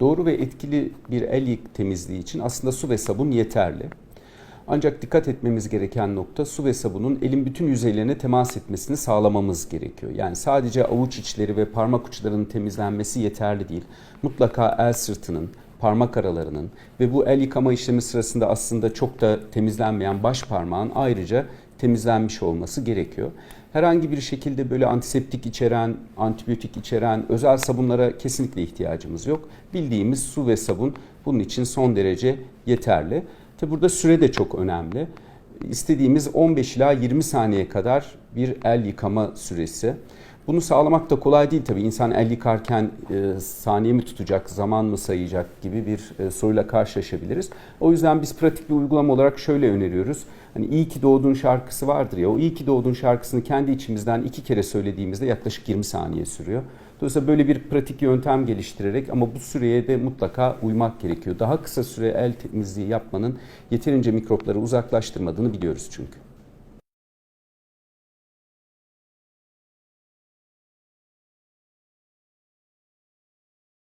Doğru ve etkili bir el yık temizliği için aslında su ve sabun yeterli. Ancak dikkat etmemiz gereken nokta su ve sabunun elin bütün yüzeylerine temas etmesini sağlamamız gerekiyor. Yani sadece avuç içleri ve parmak uçlarının temizlenmesi yeterli değil. Mutlaka el sırtının, parmak aralarının ve bu el yıkama işlemi sırasında aslında çok da temizlenmeyen baş parmağın ayrıca temizlenmiş olması gerekiyor. Herhangi bir şekilde böyle antiseptik içeren, antibiyotik içeren özel sabunlara kesinlikle ihtiyacımız yok. Bildiğimiz su ve sabun bunun için son derece yeterli. Tabi burada süre de çok önemli. İstediğimiz 15 ila 20 saniye kadar bir el yıkama süresi. Bunu sağlamak da kolay değil tabii. İnsan el yıkarken e, saniye mi tutacak, zaman mı sayacak gibi bir e, soruyla karşılaşabiliriz. O yüzden biz pratik bir uygulama olarak şöyle öneriyoruz. Hani iyi ki doğdun şarkısı vardır ya. O iyi ki doğdun şarkısını kendi içimizden iki kere söylediğimizde yaklaşık 20 saniye sürüyor. Dolayısıyla böyle bir pratik yöntem geliştirerek ama bu süreye de mutlaka uymak gerekiyor. Daha kısa süre el temizliği yapmanın yeterince mikropları uzaklaştırmadığını biliyoruz çünkü.